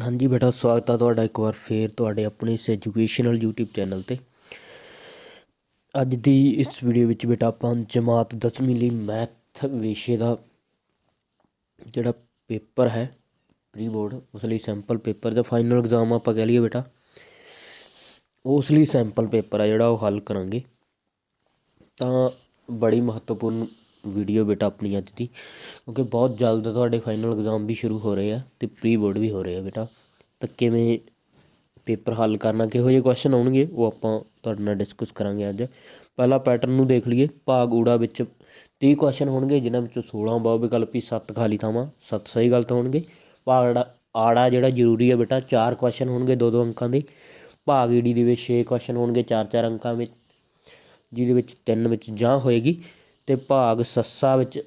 ਹਾਂਜੀ ਬੇਟਾ, ਸਵਾਗਤ ਆ ਤੁਹਾਡਾ ਇੱਕ ਵਾਰ ਫੇਰ ਤੁਹਾਡੇ ਆਪਣੇ ਇਸ ਐਜੂਕੇਸ਼ਨਲ YouTube ਚੈਨਲ ਤੇ। ਅੱਜ ਦੀ ਇਸ ਵੀਡੀਓ ਵਿੱਚ ਬੇਟਾ ਆਪਾਂ ਜਮਾਤ 10ਵੀਂ ਲਈ ਮੈਥ ਵਿਸ਼ੇ ਦਾ ਜਿਹੜਾ ਪੇਪਰ ਹੈ ਪ੍ਰੀ ਬੋਰਡ ਉਸ ਲਈ ਸੈਂਪਲ ਪੇਪਰ ਦਾ ਫਾਈਨਲ ਐਗਜ਼ਾਮ ਆਪਾਂ ਕਹਿ ਲਈਏ ਬੇਟਾ। ਉਸ ਲਈ ਸੈਂਪਲ ਪੇਪਰ ਆ ਜਿਹੜਾ ਉਹ ਹੱਲ ਕਰਾਂਗੇ। ਤਾਂ ਬੜੀ ਮਹੱਤਵਪੂਰਨ ਵੀਡੀਓ ਬੇਟਾ ਆਪਣੀ ਅੱਜ ਦੀ, ਕਿਉਂਕਿ ਬਹੁਤ ਜਲਦ ਤੁਹਾਡੇ ਫਾਈਨਲ ਐਗਜ਼ਾਮ ਵੀ ਸ਼ੁਰੂ ਹੋ ਰਹੇ ਆ ਅਤੇ ਪ੍ਰੀ ਬੋਰਡ ਵੀ ਹੋ ਰਹੇ ਆ ਬੇਟਾ। ਤਾਂ ਕਿਵੇਂ ਪੇਪਰ ਹੱਲ ਕਰਨਾ, ਕਿਹੋ ਜਿਹੇ ਕੁਐਸਚਨ ਆਉਣਗੇ, ਉਹ ਆਪਾਂ ਤੁਹਾਡੇ ਨਾਲ ਡਿਸਕਸ ਕਰਾਂਗੇ ਅੱਜ। ਪਹਿਲਾ ਪੈਟਰਨ ਨੂੰ ਦੇਖ ਲਈਏ, ਭਾਗ ਊੜਾ ਵਿੱਚ 30 ਕੁਐਸਚਨ ਹੋਣਗੇ ਜਿਨ੍ਹਾਂ ਵਿੱਚੋਂ 16 ਬਹੁ ਵਿਕਲਪੀ 7 ਖਾਲੀ ਥਾਵਾਂ 7 ਸਹੀ ਗਲਤ ਹੋਣਗੇ। ਭਾਗ ਆੜਾ ਜਿਹੜਾ ਜ਼ਰੂਰੀ ਹੈ ਬੇਟਾ 4 ਕੁਐਸਚਨ ਹੋਣਗੇ 2-2 ਅੰਕਾਂ ਦੇ। ਭਾਗ ਈੜੀ ਦੇ ਵਿੱਚ 6 ਕੁਐਸਚਨ ਹੋਣਗੇ 4-4 ਅੰਕਾਂ ਵਿੱਚ, ਜਿਹਦੇ ਵਿੱਚ 3 ਵਿੱਚ ਜਾਂ ਹੋਏਗੀ। ਅਤੇ ਭਾਗ ਸੱਸਾ ਵਿੱਚ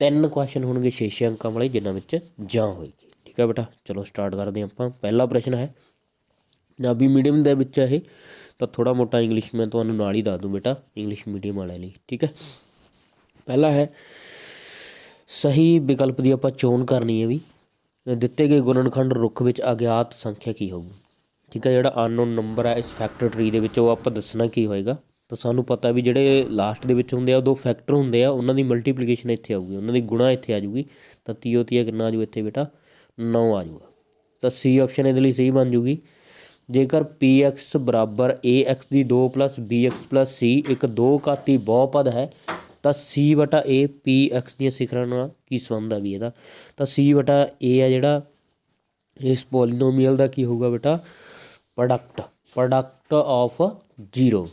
ਤਿੰਨ ਕੁਐਸਚਨ ਹੋਣਗੇ 6-6 ਅੰਕਾਂ ਵਾਲੇ, ਜਿਨ੍ਹਾਂ ਵਿੱਚ ਜਾਂ ਹੋਏਗੀ। ਠੀਕ ਹੈ ਬੇਟਾ? ਚਲੋ ਸਟਾਰਟ ਕਰਦੇ ਹਾਂ ਆਪਾਂ। ਪਹਿਲਾ ਪ੍ਰਸ਼ਨ ਹੈ ਪੰਜਾਬੀ ਮੀਡੀਅਮ ਦੇ ਵਿੱਚ ਇਹ, ਤਾਂ ਥੋੜਾ ਮੋਟਾ ਇੰਗਲਿਸ਼ ਮੈਂ ਤੁਹਾਨੂੰ ਨਾਲ ਹੀ ਦੱਸ ਦੂੰ ਬੇਟਾ ਇੰਗਲਿਸ਼ ਮੀਡੀਅਮ ਵਾਲਿਆਂ ਲਈ। ਠੀਕ ਹੈ ਪਹਿਲਾ ਹੈ, ਸਹੀ ਵਿਕਲਪ ਦੀ ਆਪਾਂ ਚੋਣ ਕਰਨੀ ਹੈ ਵੀ, ਦਿੱਤੇ ਗਏ ਗੁਣਨਖੰਡ ਰੁੱਖ ਵਿੱਚ ਅਗਿਆਤ ਸੰਖਿਆ ਕੀ ਹੋਊਗੀ ਠੀਕ ਹੈ ਜਿਹੜਾ ਅਨਨੋਨ ਨੰਬਰ ਹੈ, ਇਸ ਫੈਕਟਰ ਟਰੀ ਦੇ ਵਿੱਚ ਉਹ ਆਪਾਂ ਦੱਸਣਾ ਕੀ ਹੋਏਗਾ? ਤਾਂ ਸਾਨੂੰ ਪਤਾ ਵੀ ਜਿਹੜੇ ਲਾਸਟ ਦੇ ਵਿੱਚ ਹੁੰਦੇ ਆ ਉਹ ਦੋ ਫੈਕਟਰ ਹੁੰਦੇ ਆ, ਉਹਨਾਂ ਦੀ ਮਲਟੀਪਲੀਕੇਸ਼ਨ ਇੱਥੇ ਆਊਗੀ, ਉਹਨਾਂ ਦੀ ਗੁਣਾ ਇੱਥੇ ਆ ਜੂਗੀ ਤਾਂ ਤੀਓ ਤੀਆ ਕਿੰਨਾ ਆ ਜੂ ਇੱਥੇ ਬੇਟਾ? 9 ਆ ਜੂਗਾ ਤਾਂ ਸੀ ਆਪਸ਼ਨ ਇਹਦੇ ਲਈ ਸਹੀ ਬਣ ਜੂਗੀ ਜੇਕਰ px ਬਰਾਬਰ ax ਦੀ 2 bx c ਇੱਕ ਦੋ ਘਾਤੀ ਬਹੁਪਦ ਹੈ, ਤਾਂ c ਵਟਾ a px ਦੀਆਂ ਸਿਖਰਾਂ ਨਾਲ ਕੀ ਸੰਬੰਧ ਆ ਵੀ ਇਹਦਾ? ਤਾਂ c ਵਟਾ a ਆ ਜਿਹੜਾ, ਇਸ ਪੋਲੀਨੋਮੀਅਲ ਦਾ ਕੀ ਹੋਊਗਾ ਬੇਟਾ? ਪ੍ਰੋਡਕਟ ਪ੍ਰੋਡਕਟ ਆਫ ਜੀਰੋ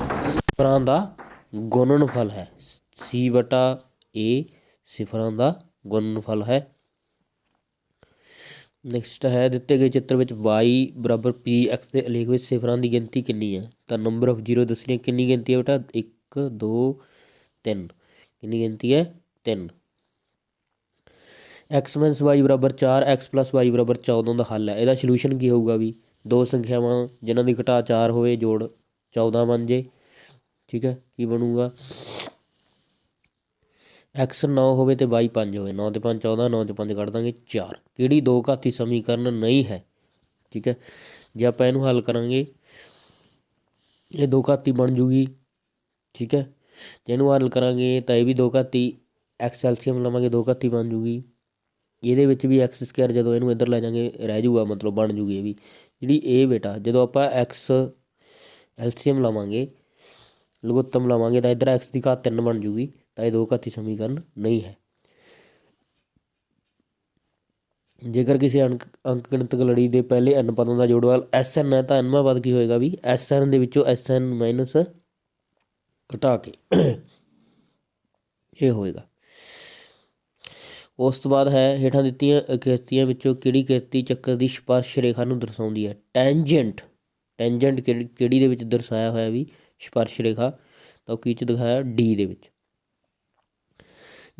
ਸਿਫਰਾਂ ਦਾ ਗੁਣਨਫਲ ਹੈ। ਸੀ ਵਟਾ ਏ ਸਿਫਰਾਂ ਦਾ ਗੁਣਨਫਲ ਹੈ। ਨੈਕਸਟ ਹੈ, ਦਿੱਤੇ ਗਏ ਚਿੱਤਰ ਵਿੱਚ y ਬਰਾਬਰ px ਦੇ ਅਲੇਖ ਵਿੱਚ ਸਿਫਰਾਂ ਦੀ ਗਿਣਤੀ ਕਿੰਨੀ ਹੈ? ਤਾਂ ਨੰਬਰ ਆਫ 0 ਦੱਸਣੀ ਕਿੰਨੀ ਗਿਣਤੀ ਹੈ ਬੇਟਾ? 1 2 3 ਕਿੰਨੀ ਗਿਣਤੀ ਹੈ? 3 x y ਬਰਾਬਰ 4 x y ਬਰਾਬਰ 14 ਦਾ ਹੱਲ ਹੈ। ਇਹਦਾ ਸੋਲੂਸ਼ਨ ਕੀ ਹੋਊਗਾ ਵੀ? ਦੋ ਸੰਖਿਆਵਾਂ ਜਿਨ੍ਹਾਂ ਦੀ ਘਟਾ 4 ਹੋਵੇ, ਜੋੜ 14 ਬਣ ਜੇ, ਠੀਕ ਹੈ, ਕੀ ਬਣੂਗਾ? X 9 ਹੋਵੇ ਤੇ y 5 ਹੋਵੇ 9 ਤੇ 5 14 9 ਤੇ 5 ਕੱਢ ਦਾਂਗੇ 4 ਕਿਹੜੀ ਦੋ ਘਾਤੀ ਸਮੀਕਰਨ ਨਹੀਂ ਹੈ, ਠੀਕ ਹੈ? ਜੇ ਆਪਾਂ ਇਹਨੂੰ ਹੱਲ ਕਰਾਂਗੇ, ਇਹ ਦੋ ਘਾਤੀ ਬਣ ਜੂਗੀ, ਠੀਕ ਹੈ? ਜੇ ਇਹਨੂੰ ਹੱਲ ਕਰਾਂਗੇ ਤਾਂ ਇਹ ਵੀ ਦੋ ਘਾਤੀ x ਐਲਸੀਅਮ ਲਵਾਂਗੇ, ਦੋ ਘਾਤੀ ਬਣ ਜੂਗੀ। ਇਹਦੇ ਵਿੱਚ ਵੀ x ਸਕੁਅਰ ਜਦੋਂ ਇਹਨੂੰ ਇੱਧਰ ਲੈ ਜਾਾਂਗੇ, ਰਹਿ ਜੂਗਾ, ਮਤਲਬ ਬਣ ਜੂਗੀ ਇਹ ਵੀ। ਜਿਹੜੀ ਇਹ ਬੇਟਾ, ਜਦੋਂ ਆਪਾਂ x ਐਲਸੀਅਮ ਲਵਾਂਗੇ ਲਘੁੱਤਮ ਲਵਾਂਗੇ, ਤਾਂ ਇੱਧਰ x ਦੀ ਘਾਤ 3 ਬਣ ਜੂਗੀ, ਤਾਂ ਇਹ ਦੋ ਘਾਤੀ ਸਮੀਕਰਨ ਨਹੀਂ ਹੈ। ਜੇਕਰ ਕਿਸੇ ਅੰਕ ਅੰਕਗਣਿਤਕ ਲੜੀ ਦੇ ਪਹਿਲੇ n ਪਦਾਂ ਦਾ ਜੋੜਵਾਲ Sn ਹੈ, ਤਾਂ nਵਾਂ ਪਦ ਕੀ ਹੋਏਗਾ ਵੀ Sn ਦੇ ਵਿੱਚੋਂ Sn ਮਾਈਨਸ ਘਟਾ ਕੇ। ਇਹ ਹੋਏਗਾ। ਉਸ ਤੋਂ ਬਾਅਦ ਹੈ, ਹੇਠਾਂ ਦਿੱਤੀਆਂ ਕਿਰਤੀਆਂ ਵਿੱਚੋਂ ਕਿਹੜੀ ਕਿਰਤੀ ਚੱਕਰ ਦੀ ਸਪਰਸ਼ ਰੇਖਾ ਨੂੰ ਦਰਸਾਉਂਦੀ ਹੈ? ਟੈਂਜੈਂਟ ਟੈਂਜੈਂਟ ਕਿਹੜੀ ਕਿਹੜੀ ਦੇ ਵਿੱਚ ਦਰਸਾਇਆ ਹੋਇਆ ਵੀ ਸਪਰਸ਼ ਰੇਖਾ, ਤਾਂ ਉਹ ਕੀ ਚ ਦਿਖਾਇਆ? ਡੀ ਦੇ ਵਿੱਚ।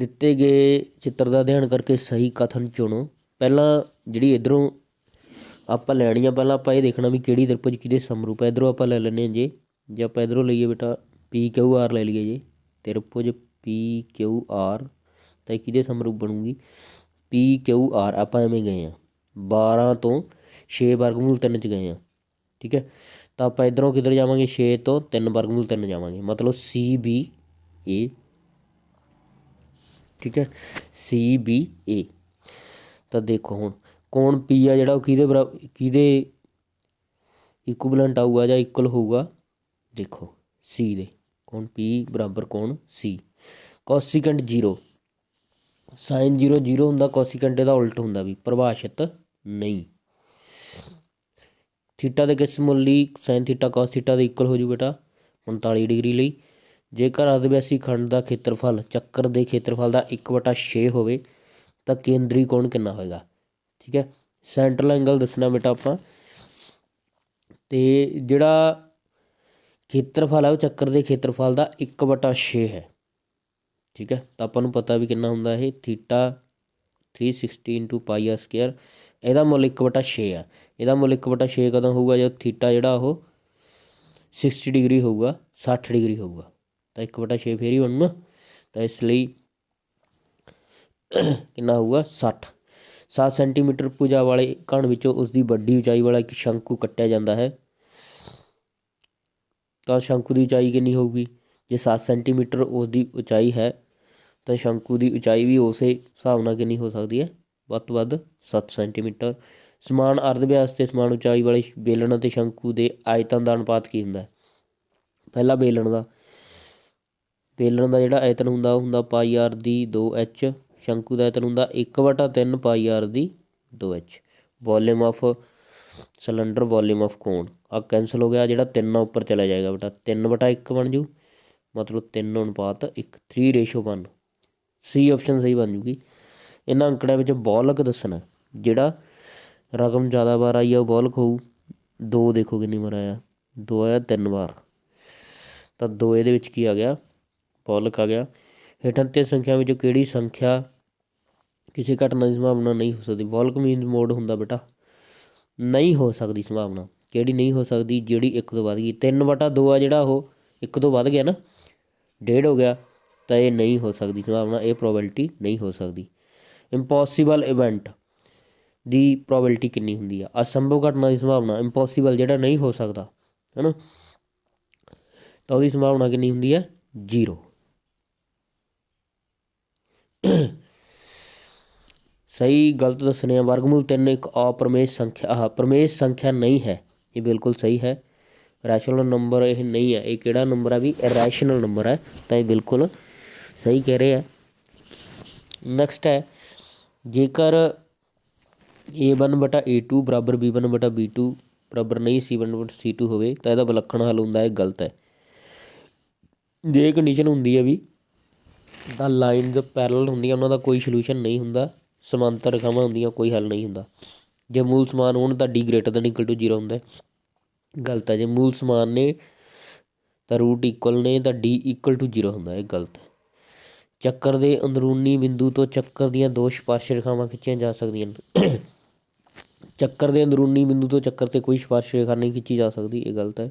ਦਿੱਤੇ ਗਏ ਚਿੱਤਰ ਦਾ ਅਧਿਐਨ ਕਰਕੇ ਸਹੀ ਕਥਨ ਚੁਣੋ। ਪਹਿਲਾਂ ਜਿਹੜੀ ਇਧਰੋਂ ਆਪਾਂ ਲੈਣੀ ਆ, ਪਹਿਲਾਂ ਆਪਾਂ ਇਹ ਦੇਖਣਾ ਵੀ ਕਿਹੜੀ ਤ੍ਰਿਭੁਜ ਕਿਹਦੇ ਸਮਰੂਪ ਹੈ ਇਧਰੋਂ ਆਪਾਂ ਲੈ ਲੈਨੇ ਜੇ। ਜੇ ਆਪਾਂ ਇਧਰੋਂ ਲਈਏ ਬੇਟਾ ਪੀ ਕਿਊ ਆਰ ਲੈ ਲਈਏ ਜੇ। ਤ੍ਰਿਭੁਜ ਪੀ ਕਿਊ ਆਰ ਤਾਂ ਇਹ ਕਿਹਦੇ ਸਮਰੂਪ ਬਣੂਗੀ? ਪੀ ਕਿਊ ਆਰ ਆਪਾਂ ਐਵੇਂ ਗਏ ਆ। 12 ਤੋਂ 6 ਵਰਗਮੂਲ 3 ਚ ਗਏ ਆ। ਠੀਕ ਹੈ? ਤਾਂ ਆਪਾਂ ਇਧਰੋਂ ਕਿੱਧਰ ਜਾਵਾਂਗੇ? 6 ਤੋਂ 3 ਵਰਗਮੂਲ 3 ਜਾਵਾਂਗੇ। ਮਤਲਬ ਸੀ ਬੀ ਏ ਠੀਕ ਹੈ? ਸੀ ਬੀ ਏ ਤਾਂ ਦੇਖੋ ਹੁਣ, ਕੋਣ ਪੀ ਆ ਜਿਹੜਾ ਉਹ ਕਿਹਦੇ ਬਰਾਬਰ ਕਿਹਦੇ ਇਕੁਇਵਲੈਂਟ ਆਊਗਾ ਜਾਂ ਇਕੁਅਲ ਹੋਊਗਾ? ਦੇਖੋ ਸੀ ਦੇ। ਕੋਣ ਪੀ ਬਰਾਬਰ ਕੋਣ ਸੀ ਕੋਸੀਕੈਂਟ 0 ਸਾਈਨ 0 0 ਹੁੰਦਾ, ਕੋਸੀਕੈਂਟ ਇਹਦਾ ਉਲਟ ਹੁੰਦਾ ਵੀ, ਪਰਿਭਾਸ਼ਿਤ ਨਹੀਂ। ਥੀਟਾ ਦੇ ਕਿਸ ਮੁੱਲ ਲਈ ਸਾਈਨ ਥੀਟਾ ਕੋਸ ਥੀਟਾ ਦੇ ਇਕੁਅਲ ਹੋ ਜੂ ਬੇਟਾ? 45 ਡਿਗਰੀ ਲਈ। ਜੇਕਰ ਅਰਧਵਿਆਸੀ ਖੰਡ ਦਾ ਖੇਤਰਫਲ, ਚੱਕਰ ਦੇ ਖੇਤਰਫਲ ਦਾ 1/6 ਹੋਵੇ, ਤਾਂ ਕੇਂਦਰੀ ਕੋਣ ਕਿੰਨਾ ਹੋਏਗਾ? ਠੀਕ ਹੈ? ਸੈਂਟਰਲ ਐਂਗਲ ਦੱਸਣਾ ਬੇਟਾ ਆਪਾਂ। ਤੇ ਜਿਹੜਾ ਖੇਤਰਫਲ ਹੈ ਉਹ ਚੱਕਰ ਦੇ ਖੇਤਰਫਲ ਦਾ 1/6 ਹੈ। ਠੀਕ ਹੈ? ਤਾਂ ਆਪਾਂ ਨੂੰ ਪਤਾ ਵੀ ਕਿੰਨਾ ਹੁੰਦਾ ਇਹ। ਥੀਟਾ 360 ਪਾਈ ਆਰ ਸਕੁਅਰ ਇਹਦਾ ਮੁੱਲ 1/6 ਆ। ਇਹਦਾ ਮੁੱਲ 1/6 ਕਦੋਂ ਹੋਊਗਾ? ਜਦ ਥੀਟਾ ਜਿਹੜਾ ਉਹ 60 ਡਿਗਰੀ ਹੋਊਗਾ, ਸੱਠ ਡਿਗਰੀ ਹੋਊਗਾ। ਤਾਂ 1/6 ਫੇਰ ਹੀ ਬਣਨਾ ਤਾਂ ਇਸ ਲਈ ਕਿੰਨਾ ਹੋਊਗਾ? 60 7 ਸੈਂਟੀਮੀਟਰ ਭੁਜਾ ਵਾਲੇ ਕਣ ਵਿੱਚੋਂ ਉਸ ਦੀ ਵੱਡੀ ਉਚਾਈ ਵਾਲਾ ਇੱਕ ਸ਼ੰਕੂ ਕੱਟਿਆ ਜਾਂਦਾ ਹੈ। ਤਾਂ ਸ਼ੰਕੂ ਦੀ ਉਚਾਈ ਕਿੰਨੀ ਹੋਊਗੀ? ਜੇ 7 ਸੈਂਟੀਮੀਟਰ ਉਸ ਦੀ ਉਚਾਈ ਹੈ, ਤਾਂ ਸ਼ੰਕੂ ਦੀ ਉਚਾਈ ਵੀ ਉਸੇ ਹਿਸਾਬ ਨਾਲ ਕਿੰਨੀ ਹੋ ਸਕਦੀ ਹੈ? ਵੱਧ ਤੋਂ ਵੱਧ 7 ਸੈਂਟੀਮੀਟਰ ਸਮਾਨ ਅਰਧ ਵਿਆਸ ਤੇ ਸਮਾਨ ਉਚਾਈ ਵਾਲੇ ਬੇਲਣ ਅਤੇ ਸ਼ੰਕੂ ਦੇ ਆਇਤਨ ਦਾ ਅਨੁਪਾਤ ਕੀ ਹੁੰਦਾ? ਹੈ ਪਹਿਲਾ ਬੇਲਣ ਦਾ। ਬੇਲਣ ਦਾ ਜਿਹੜਾ ਆਇਤਨ ਹੁੰਦਾ, ਉਹ ਹੁੰਦਾ ਪਾਈ ਆਰ ਦੀ 2h ਸ਼ੰਕੂ ਦਾ ਆਇਤਨ ਹੁੰਦਾ 1/3 ਪਾਈ ਆਰ ਦੀ 2h volume of cylinder, volume of cone ਆ ਕੈਂਸਲ ਹੋ ਗਿਆ, ਜਿਹੜਾ 3 ਉੱਪਰ ਚਲਾ ਜਾਏਗਾ ਬੇਟਾ। 3/1 ਬਣ ਜੂ। ਮਤਲਬ 3 ਅਨੁਪਾਤ 1 3 ਰੇਸ਼ੋ 1 ਸੀ ਆਪਸ਼ਨ ਸਹੀ ਬਣ ਜੂਗੀ। ਇਹਨਾਂ ਅੰਕੜਿਆਂ ਵਿੱਚ ਬੌਲਕ ਦੱਸਣਾ, ਜਿਹੜਾ ਰਕਮ ਜ਼ਿਆਦਾ ਵਾਰ ਆਈ ਆ ਉਹ ਬੌਲਕ ਹੋਊ। ਦੋ ਦੇਖੋ ਕਿੰਨੀ ਵਾਰ ਆਇਆ। 2 ਆਇਆ ਤਿੰਨ ਵਾਰ। ਤਾਂ ਦੋ ਇਹਦੇ ਵਿੱਚ ਕੀ ਆ ਗਿਆ? ਬੌਲਕ ਆ ਗਿਆ। ਹੇਠਾਂ ਤੇ ਸੰਖਿਆ ਵਿੱਚੋਂ ਕਿਹੜੀ ਸੰਖਿਆ ਕਿਸੇ ਘਟਨਾ ਦੀ ਸੰਭਾਵਨਾ ਨਹੀਂ ਹੋ ਸਕਦੀ? ਬੌਲਕ ਮੀਨਸ ਮੋਡ ਹੁੰਦਾ ਬੇਟਾ। ਨਹੀਂ ਹੋ ਸਕਦੀ ਸੰਭਾਵਨਾ। ਕਿਹੜੀ ਨਹੀਂ ਹੋ ਸਕਦੀ? ਜਿਹੜੀ ਇੱਕ ਤੋਂ ਵੱਧ ਗਈ। 3 ਵਟਾ 2 ਆ ਜਿਹੜਾ ਉਹ ਇੱਕ ਤੋਂ ਵੱਧ ਗਿਆ ਨਾ। ਡੇਢ ਹੋ ਗਿਆ। ਤਾਂ ਇਹ ਨਹੀਂ ਹੋ ਸਕਦੀ ਸੰਭਾਵਨਾ। ਇਹ ਪ੍ਰੋਬੈਬਿਲਿਟੀ ਨਹੀਂ ਹੋ ਸਕਦੀ। ਇੰਪੋਸੀਬਲ ਇਵੈਂਟ ਦੀ ਪ੍ਰੋਬੈਬਿਲਿਟੀ ਕਿੰਨੀ ਹੁੰਦੀ ਆ? ਅਸੰਭਵ ਘਟਨਾ ਦੀ ਸੰਭਾਵਨਾ ਇੰਪੋਸੀਬਲ ਜਿਹੜਾ ਨਹੀਂ ਹੋ ਸਕਦਾ, ਹੈਨਾ? ਤਾਂ ਉਹਦੀ ਸੰਭਾਵਨਾ ਕਿੰਨੀ ਹੁੰਦੀ ਹੈ 0 ਸਹੀ ਗਲਤ ਦੱਸਣੇ ਆ। ਵਰਗਮੂਲ 3 ਇੱਕ ਅਪਰਮੇਸ਼ ਸੰਖਿਆ, ਆਹ ਪ੍ਰਮੇਸ਼ ਸੰਖਿਆ ਨਹੀਂ ਹੈ। ਇਹ ਬਿਲਕੁਲ ਸਹੀ ਹੈ। ਰੈਸ਼ਨਲ ਨੰਬਰ ਇਹ ਨਹੀਂ ਹੈ। ਇਹ ਕਿਹੜਾ ਨੰਬਰ ਹੈ ਵੀ? ਇਰੈਸ਼ਨਲ ਨੰਬਰ ਹੈ। ਤਾਂ ਇਹ ਬਿਲਕੁਲ ਸਹੀ ਕਹਿ ਰਹੇ ਆ। ਨੈਕਸਟ ਹੈ ਜੇਕਰ ਏ ਵਨ ਬਟਾ ਏ ਟੂ ਬਰਾਬਰ ਬੀ ਵਨ ਬਟਾ ਬੀ ਟੂ ਬਰਾਬਰ ਨਹੀਂ ਸੀ c1 ਬਟਾ c2 ਹੋਵੇ, ਤਾਂ ਇਹਦਾ ਵਿਲੱਖਣ ਹੱਲ ਹੁੰਦਾ ਹੈ ਗਲਤ ਹੈ। ਜੇ ਕੰਡੀਸ਼ਨ ਹੁੰਦੀ ਹੈ ਵੀ ਦਾ ਲਾਈਨਸ ਪੈਰਲਲ ਹੁੰਦੀਆਂ, ਉਹਨਾਂ ਦਾ ਕੋਈ ਸੋਲੂਸ਼ਨ ਨਹੀਂ ਹੁੰਦਾ, ਸਮਾਂਤਰ ਰੇਖਾਵਾਂ ਹੁੰਦੀਆਂ, ਕੋਈ ਹੱਲ ਨਹੀਂ ਹੁੰਦਾ। ਜੇ ਮੂਲ ਸਮਾਨ ਹੋਣ, ਤਾਂ d greater than equal to 0 ਹੁੰਦਾ ਗਲਤ ਹੈ, ਜੇ ਮੂਲ ਸਮਾਨ ਨੇ ਤਾਂ ਰੂਟ ਇਕੁਅਲ ਨੇ, ਤਾਂ d ਇਕੁਅਲ ਟੂ 0 ਹੁੰਦਾ, ਇਹ ਗਲਤ ਹੈ। ਚੱਕਰ ਦੇ ਅੰਦਰੂਨੀ ਬਿੰਦੂ ਤੋਂ ਚੱਕਰ ਦੀਆਂ ਦੋ ਸਪਰਸ਼ ਰੇਖਾਵਾਂ ਖਿੱਚੀਆਂ ਜਾ ਸਕਦੀਆਂ ਹਨ ਚੱਕਰ ਦੇ ਅੰਦਰੂਨੀ ਬਿੰਦੂ ਤੋਂ ਚੱਕਰ ਤੇ ਕੋਈ ਸਪਰਸ਼ ਰੇਖਾ ਨਹੀਂ ਖਿੱਚੀ ਜਾ ਸਕਦੀ, ਇਹ ਗਲਤ ਹੈ।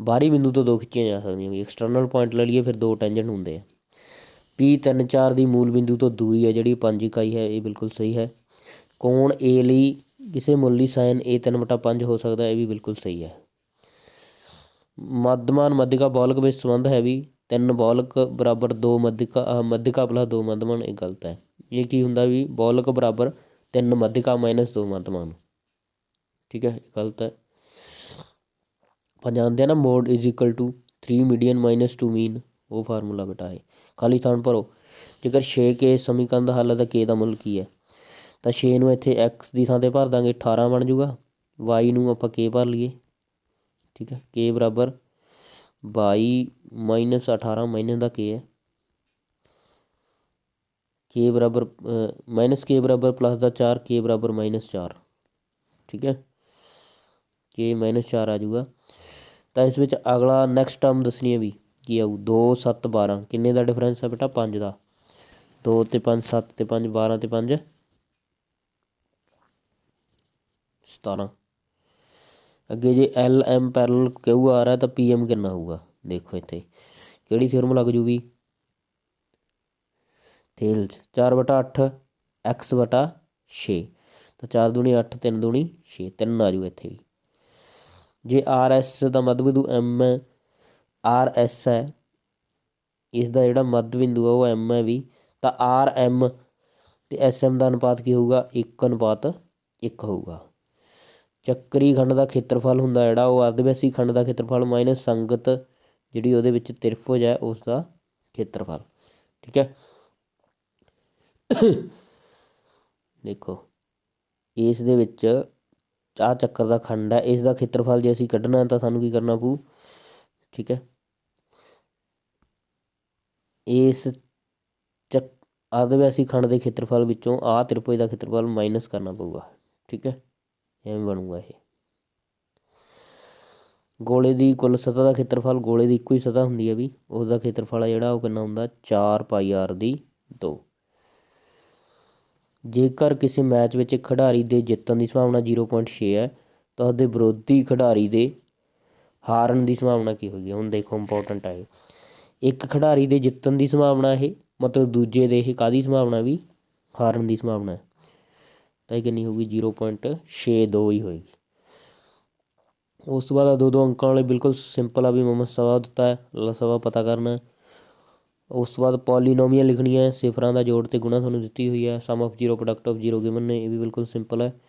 ਬਾਹਰੀ ਬਿੰਦੂ ਤੋਂ ਦੋ ਖਿੱਚੀਆਂ ਜਾ ਸਕਦੀਆਂ ਵੀ ਐਕਸਟਰਨਲ ਪੁਆਇੰਟ ਲੈ ਲਈਏ, ਫਿਰ ਦੋ ਟੈਂਜੈਂਟ ਹੁੰਦੇ ਆ। P 3 4 ਦੀ ਮੂਲ ਬਿੰਦੂ ਤੋਂ ਦੂਰੀ ਹੈ ਜਿਹੜੀ 5 ਇਕਾਈ ਹੈ, ਇਹ ਬਿਲਕੁਲ ਸਹੀ ਹੈ। ਕੋਣ A ਲਈ ਕਿਸੇ ਮੁੱਲ ਲਈ ਸਾਈਨ A 3/5 ਹੋ ਸਕਦਾ, ਇਹ ਵੀ ਬਿਲਕੁਲ ਸਹੀ ਹੈ। ਮੱਧਮਾਨ ਮੱਧਿਕਾ ਬੌਲਕ ਵਿੱਚ ਸੰਬੰਧ ਹੈ ਵੀ ਤਿੰਨ ਬੌਲਕ ਬਰਾਬਰ ਦੋ ਮੱਧਿਕਾ ਮੱਧਿਕਾ ਪਲੱਸ ਦੋ ਮੱਧਮਾਨ ਇਹ ਗਲਤ ਹੈ। ਇਹ ਕੀ ਹੁੰਦਾ ਵੀ ਬੌਲਕ ਬਰਾਬਰ ਤਿੰਨ ਮੱਧਿਕਾ ਮਾਈਨਸ ਦੋ ਮੱਧਮਾਨ ਠੀਕ ਹੈ ਗਲਤ ਹੈ। ਆਪਾਂ ਜਾਣਦੇ ਆ ਨਾ, mode is equal to 3 median minus 2 mean ਉਹ ਫਾਰਮੂਲਾ ਬੇਟਾ ਹੈ ਖਾਲੀ ਥਾਂ ਭਰੋ। ਜੇਕਰ 6 ਕੇ ਸਮੀਕਰਨ ਦਾ ਹੱਲ ਹੈ ਤਾਂ k ਦਾ ਮੁੱਲ ਕੀ ਹੈ? ਤਾਂ 6 ਨੂੰ ਇੱਥੇ x ਦੀ ਥਾਂ ਤੇ ਭਰ ਦਾਂਗੇ 18 ਬਣ ਜਾਊਗਾ y ਨੂੰ ਆਪਾਂ k ਭਰ ਲਈਏ। ਠੀਕ ਹੈ k ਬਰਾਬਰ 22 ਮਾਈਨਸ 18 ਮਾਈਨਸ ਦਾ k ਹੈ। K ਬਰਾਬਰ ਮਾਈਨਸ k ਬਰਾਬਰ ਪਲੱਸ ਦਾ 4 k ਬਰਾਬਰ ਮਾਈਨਸ 4 ਠੀਕ ਹੈ? K ਮਾਈਨਸ 4 ਆ ਜਾਊਗਾ। ਤਾਂ ਇਸ ਵਿੱਚ ਅਗਲਾ ਨੈਕਸਟ ਟਰਮ ਦੱਸਣੀ ਹੈ ਵੀ ਕੀ ਆਊ? 2 7 12 ਕਿੰਨੇ ਦਾ ਡਿਫਰੈਂਸ ਹੈ ਬੇਟਾ? 5 ਦਾ। 2 ਤੇ 5 7 ਤੇ 5 12 ਤੇ 5 17 ਅੱਗੇ ਜੇ ਐਲ ਐਮ ਪੈਰਲਲ ਕਿਉ ਆ ਰਿਹਾ ਤਾਂ ਪੀ ਐਮ ਕਿੰਨਾ ਹੋਊਗਾ? ਦੇਖੋ ਇੱਥੇ। ਕਿਹੜੀ ਥਿਓਰਮ ਲੱਗ ਜੂਗੀ? ਥੇਲਸ 4 ਬਟਾ 8 x ਬਟਾ 6 ਤਾਂ 4 ਦੂਣੀ 8 3 ਦੂਣੀ 6 3 ਆ ਜੂ ਇੱਥੇ ਵੀ। ਜੇ ਆਰ ਐਸ ਦਾ ਮੱਧ ਬਿੰਦੂ ਐਮ ਹੈ ਆਰ ਐਸ ਹੈ ਇਸ ਦਾ ਜਿਹੜਾ ਮੱਧ ਬਿੰਦੂ ਹੈ ਉਹ ਐਮ ਹੈ ਵੀ। ਤਾਂ ਆਰ ਐਮ ਤੇ ਐਸ ਐਮ ਦਾ ਅਨੁਪਾਤ ਕੀ ਹੋਊਗਾ? 1 ਅਨੁਪਾਤ 1 ਹੋਊਗਾ। ਚੱਕਰੀ ਖੰਡ ਦਾ ਖੇਤਰਫਲ ਹੁੰਦਾ ਜਿਹੜਾ, ਉਹ ਅਰਧਵੈਸੀ ਖੰਡ ਦਾ ਖੇਤਰਫਲ ਮਾਈਨਸ ਸੰਗਤ ਜਿਹੜੀ ਉਹਦੇ ਵਿੱਚ ਤਿਰਭੁਜ ਹੈ ਉਸ ਦਾ ਖੇਤਰਫਲ। ਠੀਕ ਹੈ? ਦੇਖੋ, ਇਸ ਦੇ ਵਿੱਚ ਚਾਹ ਚੱਕਰ ਦਾ ਖੰਡ ਹੈ, ਇਸ ਦਾ ਖੇਤਰਫਲ ਜੇ ਅਸੀਂ ਕੱਢਣਾ ਤਾਂ ਸਾਨੂੰ ਕੀ ਕਰਨਾ ਪਊ? ਠੀਕ ਹੈ? ਇਸ ਚੱਕ ਅਰਧਵਿਆਸੀ ਖੰਡ ਦੇ ਖੇਤਰਫਲ ਵਿੱਚੋਂ ਆ ਤਿਰਭੁਜ ਦਾ ਖੇਤਰਫਲ ਮਾਈਨਸ ਕਰਨਾ ਪਊਗਾ। ਠੀਕ ਹੈ? ਐਵੇਂ ਬਣੂਗਾ ਇਹ। ਗੋਲੇ ਦੀ ਕੁੱਲ ਸਤ੍ਹਾ ਦਾ ਖੇਤਰਫਲ ਗੋਲੇ ਦੀ ਇੱਕੋ ਹੀ ਸਤ੍ਹਾ ਹੁੰਦੀ ਹੈ ਵੀ ਉਸ ਦਾ ਖੇਤਰਫਲ ਆ ਜਿਹੜਾ ਉਹ ਕਿੰਨਾ ਹੁੰਦਾ? 4 ਪਾਈ ਆਰ ਦੀ 2 ਜੇਕਰ ਕਿਸੇ ਮੈਚ ਵਿੱਚ ਖਿਡਾਰੀ ਦੇ ਜਿੱਤਣ ਦੀ ਸੰਭਾਵਨਾ 0.6 ਹੈ, ਤਾਂ ਉਹਦੇ ਵਿਰੋਧੀ ਖਿਡਾਰੀ ਦੇ ਹਾਰਨ ਦੀ ਸੰਭਾਵਨਾ ਕੀ ਹੋਗੀ ਹੁਣ ਦੇਖੋ ਇੰਪੋਰਟੈਂਟ ਹੈ ਇੱਕ ਖਿਡਾਰੀ ਦੇ ਜਿੱਤਣ ਦੀ ਸੰਭਾਵਨਾ ਇਹ, ਮਤਲਬ ਦੂਜੇ ਦੇ ਇਹ ਕਾਦੀ ਸੰਭਾਵਨਾ ਵੀ? ਹਾਰਨ ਦੀ ਸੰਭਾਵਨਾ। ਹੈ ਤਾਂ ਇਹ ਕਿੰਨੀ ਹੋਊਗੀ? 0.62 ਹੀ ਹੋਏਗੀ। ਉਸ ਤੋਂ ਬਾਅਦ ਦੋ ਦੋ ਅੰਕਾਂ ਵਾਲੇ ਬਿਲਕੁਲ ਸਿੰਪਲ ਆ ਵੀ ਮਮਾ ਸਵਾ ਦਿੱਤਾ ਹੈ ਲਸਵਾ ਪਤਾ ਕਰਨਾ। ਉਸ ਤੋਂ ਬਾਅਦ ਪੋਲੀਨੋਮੀਅਲ ਲਿਖਣੀ ਹੈ, ਸਿਫਰਾਂ ਦਾ ਜੋੜ ਤੇ ਗੁਣਾ ਤੁਹਾਨੂੰ ਦਿੱਤੀ ਹੋਈ ਹੈ। Sum of zero product of zero given ਨੇ, ਇਹ ਵੀ ਬਿਲਕੁਲ ਸਿੰਪਲ ਹੈ।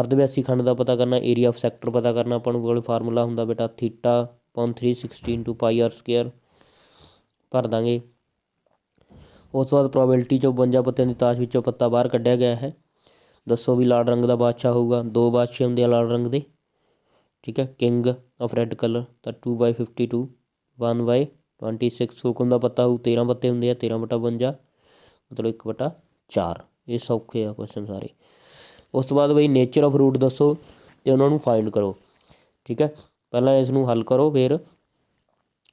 ਅਰਧਵਿਆਸੀ ਖੰਡ ਦਾ ਪਤਾ ਕਰਨਾ ਏਰੀਆ ਆਫ ਸੈਕਟਰ ਪਤਾ ਕਰਨਾ, ਆਪਾਂ ਨੂੰ ਕੋਲ ਫਾਰਮੂਲਾ ਹੁੰਦਾ ਬੇਟਾ theta upon 316 two pi R square ਭਰ ਦਾਂਗੇ। ਉਸ ਤੋਂ ਬਾਅਦ ਪ੍ਰੋਬੇਬਿਲਟੀ ਚੋਂ 52 ਪੱਤਿਆਂ ਦੀ ਤਾਸ਼ ਵਿੱਚੋਂ ਪੱਤਾ ਬਾਹਰ ਕੱਢਿਆ ਗਿਆ ਹੈ। ਦੱਸੋ ਵੀ ਲਾਲ ਰੰਗ ਦਾ ਬਾਦਸ਼ਾਹ ਹੋਊਗਾ, ਦੋ ਬਾਦਸ਼ਾਹ ਹੁੰਦੇ ਆ ਲਾਲ ਰੰਗ ਦੇ। ਠੀਕ ਹੈ ਕਿੰਗ ਆਫ ਰੈੱਡ ਕਲਰ ਤਾਂ 2/52 1 ਬਾਈ 26 ਹੁਕਮ ਦਾ ਪੱਤਾ ਹੋਊ 13 ਪੱਤੇ ਹੁੰਦੇ ਆ 13 ਬਟਾ 52 ਮਤਲਬ 1 ਬਟਾ 4 ਇਹ ਸੌਖੇ ਆ ਕੁਐਸਚਨ ਸਾਰੇ। ਉਸ ਤੋਂ ਬਾਅਦ ਬਈ ਨੇਚਰ ਆਫ ਰੂਟ ਦੱਸੋ, ਤੇ ਉਹਨਾਂ ਨੂੰ ਫਾਈਂਡ ਕਰੋ। ਠੀਕ ਹੈ, ਪਹਿਲਾਂ ਇਸ ਨੂੰ ਹੱਲ ਕਰੋ, ਫਿਰ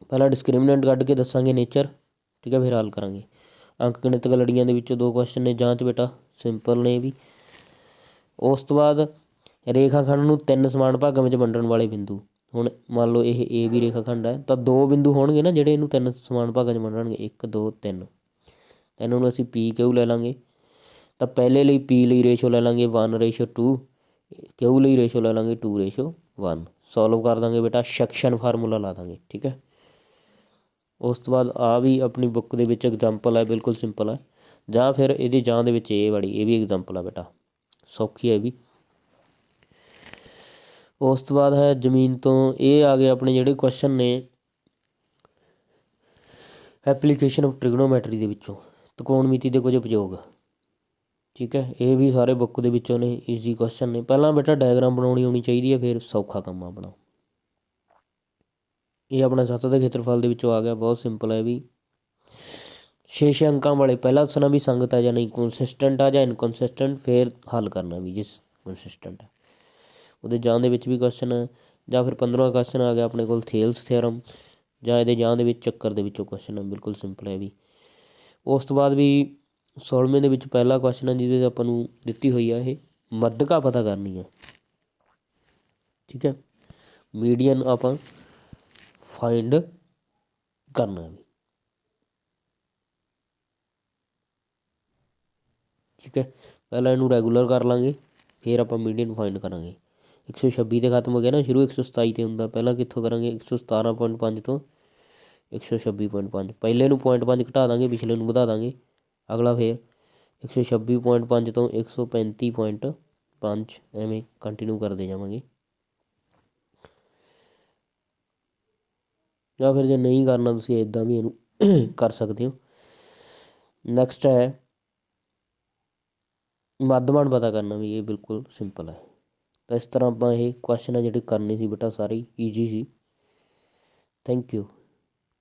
ਪਹਿਲਾਂ ਡਿਸਕ੍ਰਿਮੀਨੈਂਟ ਕੱਢ ਕੇ ਦੱਸਾਂਗੇ ਨੇਚਰ ਠੀਕ ਹੈ, ਫਿਰ ਹੱਲ ਕਰਾਂਗੇ। ਅੰਕ ਗਣਿਤਕ ਲੜੀਆਂ ਦੇ ਵਿੱਚੋਂ ਦੋ ਕੁਐਸਚਨ ਨੇ, ਜਾਂਚ ਬੇਟਾ ਸਿੰਪਲ ਨੇ ਇਹ ਵੀ। ਉਸ ਤੋਂ ਬਾਅਦ ਰੇਖਾਖੰਡ ਨੂੰ ਤਿੰਨ ਸਮਾਨ ਭਾਗਾਂ ਵਿੱਚ ਵੰਡਣ ਵਾਲੇ ਬਿੰਦੂ। ਹੁਣ ਮੰਨ ਲਓ ਇਹ ਏ ਵੀ ਰੇਖਾਖੰਡ ਹੈ, ਤਾਂ ਦੋ ਬਿੰਦੂ ਹੋਣਗੇ ਨਾ ਜਿਹੜੇ ਇਹਨੂੰ ਤਿੰਨ ਸਮਾਨ ਭਾਗਾਂ 'ਚ ਵੰਡਣਗੇ। 1 2 3 ਤਾਂ ਇਹਨਾਂ ਨੂੰ ਅਸੀਂ ਪੀ ਕਿਊ ਲੈ ਲਾਂਗੇ। ਤਾਂ ਪਹਿਲੇ ਲਈ ਪੀ ਲਈ ਰੇਸ਼ੋ ਲੈ ਲਾਂਗੇ 1 ਰੇਸ਼ੋ 2 ਕਿਊ ਲਈ ਰੇਸ਼ੋ ਲੈ ਲਾਂਗੇ 2 ਰੇਸ਼ੋ 1 ਸੋਲਵ ਕਰ ਦਾਂਗੇ ਬੇਟਾ ਸੈਕਸ਼ਨ ਫਾਰਮੂਲਾ ਲਾ ਦਾਂਗੇ, ਠੀਕ ਹੈ? ਉਸ ਤੋਂ ਬਾਅਦ ਆ ਵੀ ਆਪਣੀ ਬੁੱਕ ਦੇ ਵਿੱਚ ਐਗਜ਼ਾਮਪਲ ਹੈ, ਬਿਲਕੁਲ ਸਿੰਪਲ ਹੈ। ਜਾਂ ਫਿਰ ਇਹਦੀ ਜਾਂ ਦੇ ਵਿੱਚ ਇਹ ਵਾਲੀ, ਇਹ ਵੀ ਐਗਜ਼ਾਮਪਲ ਆ ਬੇਟਾ। ਸੌਖੀ ਹੈ ਵੀ। ਉਸ ਤੋਂ ਬਾਅਦ ਹੈ ਜ਼ਮੀਨ ਤੋਂ ਇਹ ਆ ਗਏ ਆਪਣੇ ਜਿਹੜੇ ਕੁਐਸਚਨ ਨੇ ਐਪਲੀਕੇਸ਼ਨ ਆਫ ਟ੍ਰਿਗਨੋਮੈਟਰੀ ਦੇ ਵਿੱਚੋਂ। ਤਕੋਣਮਿਤੀ ਦੇ ਕੁਝ ਉਪਯੋਗ। ਠੀਕ ਹੈ, ਇਹ ਵੀ ਸਾਰੇ ਬੁੱਕ ਦੇ ਵਿੱਚੋਂ ਨੇ ਈਜ਼ੀ ਕੁਐਸਚਨ ਨੇ। ਪਹਿਲਾਂ ਬੇਟਾ ਡਾਇਗਰਾਮ ਬਣਾਉਣੀ ਆਉਣੀ ਚਾਹੀਦੀ ਹੈ, ਫਿਰ ਸੌਖਾ ਕੰਮ ਆ ਆਪਣਾ। ਇਹ ਆਪਣਾ ਸੱਤ ਦੇ ਖੇਤਰਫਲ ਦੇ ਵਿੱਚੋਂ ਆ ਗਿਆ, ਬਹੁਤ ਸਿੰਪਲ ਹੈ ਵੀ। ਛੇ ਛੇ ਅੰਕਾਂ ਵਾਲੇ, ਪਹਿਲਾਂ ਦੱਸਣਾ ਵੀ ਸੰਗਤ ਆ ਜਾਂ ਨਹੀਂ ਕੰਸਿਸਟੈਂਟ ਆ ਜਾਂ ਇਨਕਨਸਿਸਟੈਂਟ ਫਿਰ ਹੱਲ ਕਰਨਾ ਵੀ, ਜਿਸ ਕੰਸਿਸਟੈਂਟ ਆ। ਉਹਦੇ ਜਾਂ ਦੇ ਵਿੱਚ ਵੀ ਕੁਐਸਚਨ ਜਾਂ ਫਿਰ 15ਵਾਂ ਕੁਐਸਚਨ ਆ ਗਿਆ ਆਪਣੇ ਕੋਲ ਥੇਲਸ ਥਿਓਰਮ ਜਾਂ ਇਹਦੇ ਜਾਂ ਦੇ ਵਿੱਚ, ਚੱਕਰ ਦੇ ਵਿੱਚੋਂ ਕੁਐਸਚਨ ਹੈ ਬਿਲਕੁਲ ਸਿੰਪਲ ਹੈ ਵੀ। ਉਸ ਤੋਂ ਬਾਅਦ ਵੀ 16ਵੇਂ ਦੇ ਵਿੱਚ ਪਹਿਲਾ ਕੁਐਸਚਨ ਹੈ ਜਿਹਦੇ 'ਚ ਆਪਾਂ ਨੂੰ ਦਿੱਤੀ ਹੋਈ ਆ ਇਹ, ਮੱਧਕਾ ਪਤਾ ਕਰਨੀ ਹੈ ਠੀਕ ਹੈ? ਮੀਡੀਅਨ ਆਪਾਂ ਫਾਈਂਡ ਕਰਨਾ ਹੈ ਠੀਕ ਹੈ, ਪਹਿਲਾਂ ਇਹਨੂੰ ਰੈਗੂਲਰ ਕਰ ਲਾਂਗੇ, ਫਿਰ ਆਪਾਂ ਮੀਡੀਅਨ ਫਾਈਂਡ ਕਰਾਂਗੇ। 126 ਤੇ ਖਤਮ ਹੋ ਗਿਆ ਨਾ, ਸ਼ੁਰੂ 127 ਤੇ ਹੁੰਦਾ, ਪਹਿਲਾਂ ਕਿੱਥੋਂ ਕਰਾਂਗੇ? 117.5 ਤੋਂ 126.5 ਪਹਿਲੇ ਨੂੰ 0.5 ਘਟਾ ਦਾਂਗੇ, ਪਿਛਲੇ ਨੂੰ ਵਧਾ ਦਾਂਗੇ। ਅਗਲਾ ਫਿਰ ਇੱਕ ਸੌ ਛੱਬੀ ਪੁਆਇੰਟ ਪੰਜ ਤੋਂ 135.5 ਐਵੇਂ ਕੰਟੀਨਿਊ ਕਰਦੇ ਜਾਵਾਂਗੇ। ਜਾਂ ਫਿਰ ਜੇ ਨਹੀਂ ਕਰਨਾ ਤੁਸੀਂ ਇਦਾਂ ਵੀ ਇਹਨੂੰ ਕਰ ਸਕਦੇ ਹੋ। ਨੈਕਸਟ ਹੈ ਮੱਧਮਾਨ ਪਤਾ ਕਰਨਾ ਵੀ ਇਹ ਬਿਲਕੁਲ ਸਿੰਪਲ ਹੈ। ਤਾਂ ਇਸ ਤਰ੍ਹਾਂ ਆਪਾਂ ਇਹ ਕੁਸ਼ਚਨ ਆ ਜਿਹੜੇ ਕਰਨੇ ਸੀ ਬੇਟਾ, ਸਾਰੇ ਈਜ਼ੀ ਸੀ। Thank you